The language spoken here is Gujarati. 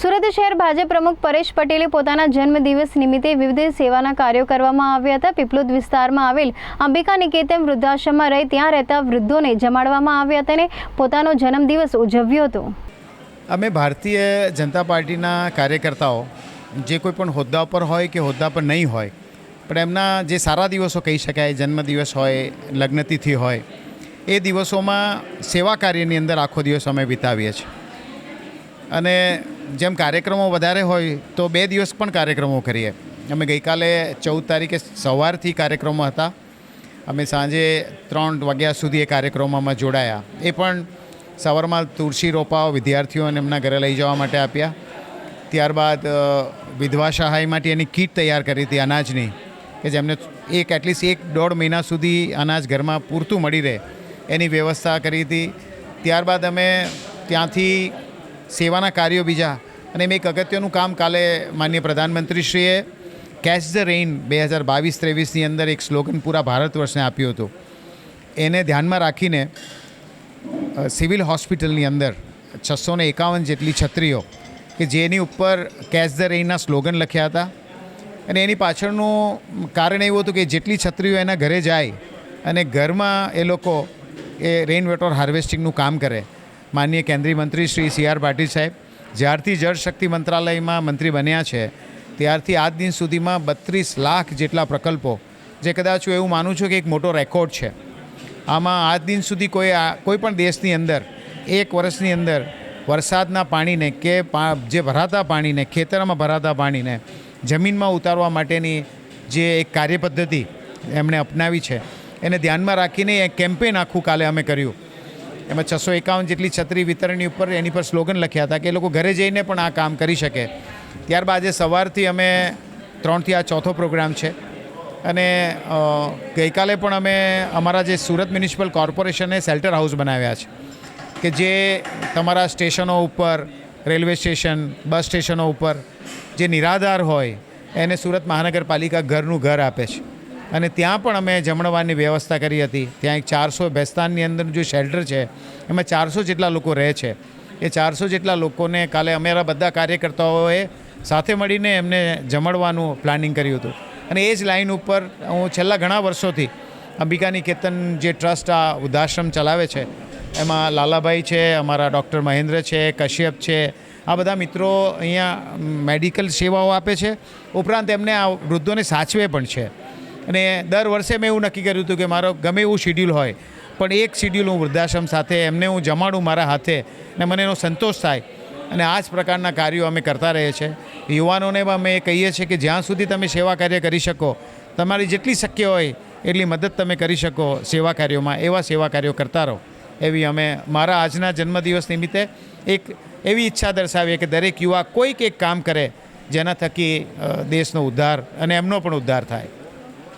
સુરત શહેર ભાજપ પ્રમુખ પરેશ પટેલે પોતાના જન્મદિવસ નિમિત્તે વિવિધ સેવાના કાર્યો કરવામાં આવ્યા હતા. પીપલોદ વિસ્તારમાં આવેલ અંબિકા નિકેતન વૃદ્ધાશ્રમમાં રહી ત્યાં રહેતા વૃદ્ધોને જમાડવામાં આવ્યા હતા અને પોતાનો જન્મદિવસ ઉજવ્યો હતો. અમે ભારતીય જનતા પાર્ટીના કાર્યકર્તાઓ, જે કોઈ પણ હોદ્દા પર હોય કે હોદ્દા પર નહીં હોય, પણ એમના જે સારા દિવસો કહી શકાય, જન્મદિવસ હોય, લગ્નતિથિ હોય, એ દિવસોમાં સેવા કાર્યની અંદર આખો દિવસ અમે વિતાવીએ છીએ. અને જેમ કાર્યક્રમો વધારે હોય, તો બે દિવસ પણ કાર્યક્રમો કરીએ. અમે ગઈકાલે ચૌદ તારીખે સવારથી કાર્યક્રમો હતા. અમે સાંજે ત્રણ વાગ્યા સુધી એ કાર્યક્રમોમાં જોડાયા. એ પણ સવારમાં તુલસી રોપાઓ વિદ્યાર્થીઓને એમના ઘરે લઈ જવા માટે આપ્યા. ત્યારબાદ વિધવા સહાય માટે એની કીટ તૈયાર કરી હતી અનાજની, કે જેમને એક, એટલીસ્ટ એક દોઢ મહિના સુધી અનાજ ઘરમાં પૂરતું મળી રહે એની વ્યવસ્થા કરી હતી. ત્યારબાદ અમે ત્યાંથી સેવાના કાર્યો બીજા અને મેં એક અગત્યનું કામ કાલે માનનીય પ્રધાનમંત્રીશ્રીએ કેચ ધ રેઇન બે હજાર બાવીસ ત્રેવીસની અંદર એક સ્લોગન પૂરા ભારત વર્ષને આપ્યું હતું. એને ધ્યાનમાં રાખીને સિવિલ હોસ્પિટલની અંદર છસો ને એકાવન જેટલી છત્રીઓ કે જેની ઉપર કેચ ધ રેઇનના સ્લોગન લખ્યા હતા. અને એની પાછળનું કારણ એવું હતું કે જેટલી છત્રીઓ એના ઘરે જાય અને ઘરમાં એ લોકો એ રેઇન વોટર હાર્વેસ્ટિંગનું કામ કરે, માનનીય કેન્દ્રીય મંત્રી શ્રી સી આર પાટીલ સાહેબ. જ્યારથી જળશક્તિ મંત્રાલયમાં મંત્રી બન્યા છે, ત્યારથી આજ દિન સુધીમાં બત્રીસ લાખ જેટલા પ્રકલ્પો, જે કદાચ હું એવું માનું છું કે એક મોટો રેકોર્ડ છે. આમાં આજ દિન સુધી કોઈ કોઈ પણ દેશની અંદર, એક વર્ષની અંદર વરસાદના પાણીને કે જે ભરાતા પાણીને, ખેતરમાં ભરાતા પાણીને જમીનમાં ઉતારવા માટેની જે એક કાર્યપદ્ધતિ એમણે અપનાવી છે, એને ધ્યાનમાં રાખીને એ કેમ્પેન આખું કાલે અમે કર્યું. એમાં છસો એકાવન જેટલી છત્રી વિતરણની ઉપર એની પર સ્લોગન લખ્યા હતા કે એ લોકો ઘરે જઈને પણ આ કામ કરી શકે. ત્યારબાદ આજે સવારથી અમે ત્રણથી આ ચોથો પ્રોગ્રામ છે. અને ગઈકાલે પણ અમે અમારા જે સુરત મ્યુનિસિપલ કોર્પોરેશને શેલ્ટર હાઉસ બનાવ્યા છે. કે જે તમારા સ્ટેશનો ઉપર, રેલવે સ્ટેશન, બસ સ્ટેશનો ઉપર જે નિરાધાર હોય, એને સુરત મહાનગરપાલિકા ઘરનું ઘર આપે છે. અને ત્યાં પણ અમે જમણવારની વ્યવસ્થા કરી હતી. ત્યાં એક ચારસો બેસ્તાનની અંદર જે શેલ્ટર છે, એમાં ચારસો જેટલા લોકો રહે છે. એ ચારસો જેટલા લોકોને કાલે અમારા બધા કાર્યકર્તાઓએ સાથે મળીને એમને જમણવાનું પ્લાનિંગ કર્યું હતું. અને એ જ લાઈન ઉપર હું છેલ્લા ઘણા વર્ષોથી અંબિકા નિકેતન જે ટ્રસ્ટ આ વૃદ્ધાશ્રમ ચલાવે છે, એમાં લાલાભાઈ છે, અમારા ડૉક્ટર મહેન્દ્ર છે, કશ્યપ છે, આ બધા મિત્રો અહીંયા મેડિકલ સેવાઓ આપે છે. ઉપરાંત એમને આ વૃદ્ધોને સાચવે પણ છે. અને દર વર્ષે મેં એવું નક્કી કર્યું હતું કે મારો ગમે એવું શિડ્યુલ હોય, પણ એક શિડ્યુલ હું વૃદ્ધાશ્રમ સાથે, એમને હું જમાડું મારા હાથે ને મને એનો સંતોષ થાય. અને આ જ પ્રકારના કાર્યો અમે કરતા રહીએ છીએ. યુવાનોને પણ અમે કહીએ છીએ કે જ્યાં સુધી તમે સેવા કાર્ય કરી શકો, તમારી જેટલી શક્ય હોય, એટલી મદદ તમે કરી શકો સેવા કાર્યોમાં, એવા સેવા કાર્યો કરતા રહો. એવી અમે મારા આજના જન્મદિવસ નિમિત્તે એક એવી ઈચ્છા દર્શાવીએ કે દરેક યુવા કોઈક એક કામ કરે, જેના થકી દેશનો ઉદ્ધાર અને એમનો પણ ઉદ્ધાર થાય.